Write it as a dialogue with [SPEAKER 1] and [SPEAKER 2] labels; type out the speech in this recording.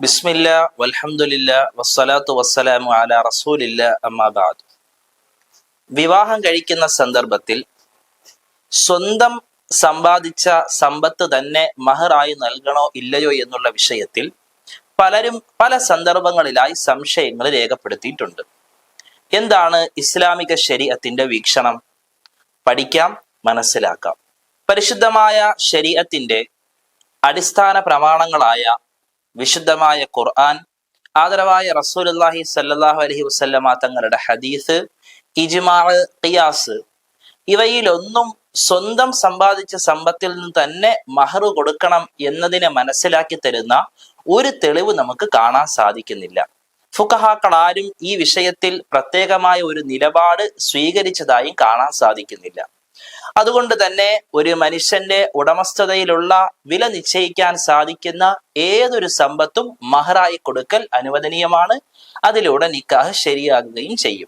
[SPEAKER 1] ബിസ്മില്ല വൽഹമുല്ല വസ്സലാത്തു വസ്സലാമു അല റസൂലില്ല അമ്മാബാദ് വിവാഹം കഴിക്കുന്ന സന്ദർഭത്തിൽ സ്വന്തം സമ്പാദിച്ച സമ്പത്ത് തന്നെ മഹറായി നൽകണോ ഇല്ലയോ എന്നുള്ള വിഷയത്തിൽ പലരും പല സന്ദർഭങ്ങളിലായി സംശയങ്ങൾ രേഖപ്പെടുത്തിയിട്ടുണ്ട്. എന്താണ് ഇസ്ലാമിക ശരീഅത്തിന്റെ വീക്ഷണം? പഠിക്കാം മനസ്സിലാക്കാം. പരിശുദ്ധമായ ശരീരത്തിന്റെ അടിസ്ഥാന പ്രമാണങ്ങളായ വിശുദ്ധമായ ഖുർആൻ ആദരവായ റസൂലുല്ലാഹി സല്ലാഹു അലഹി വസല്ലമ തങ്ങളുടെ ഹദീസ് ഇജ്മാ ഖിയാസ് ഇവയിലൊന്നും സ്വന്തം സമ്പാദിച്ച സമ്പത്തിൽ നിന്ന് തന്നെ മഹറു കൊടുക്കണം എന്നതിനെ മനസ്സിലാക്കി തരുന്ന ഒരു തെളിവ് നമുക്ക് കാണാൻ സാധിക്കുന്നില്ല. ഫുഖഹാക്കൾ ആരും ഈ വിഷയത്തിൽ പ്രത്യേകമായ ഒരു നിലപാട് സ്വീകരിച്ചതായും കാണാൻ സാധിക്കുന്നില്ല. അതുകൊണ്ട് തന്നെ ഒരു മനുഷ്യന്റെ ഉടമസ്ഥതയിലുള്ള വില നിശ്ചയിക്കാൻ സാധിക്കുന്ന ഏതൊരു സമ്പത്തും മഹറായി കൊടുക്കൽ അനുവദനീയമാണ്. അതിലൂടെ നിക്കാഹ് ശരിയാകുകയും ചെയ്യും.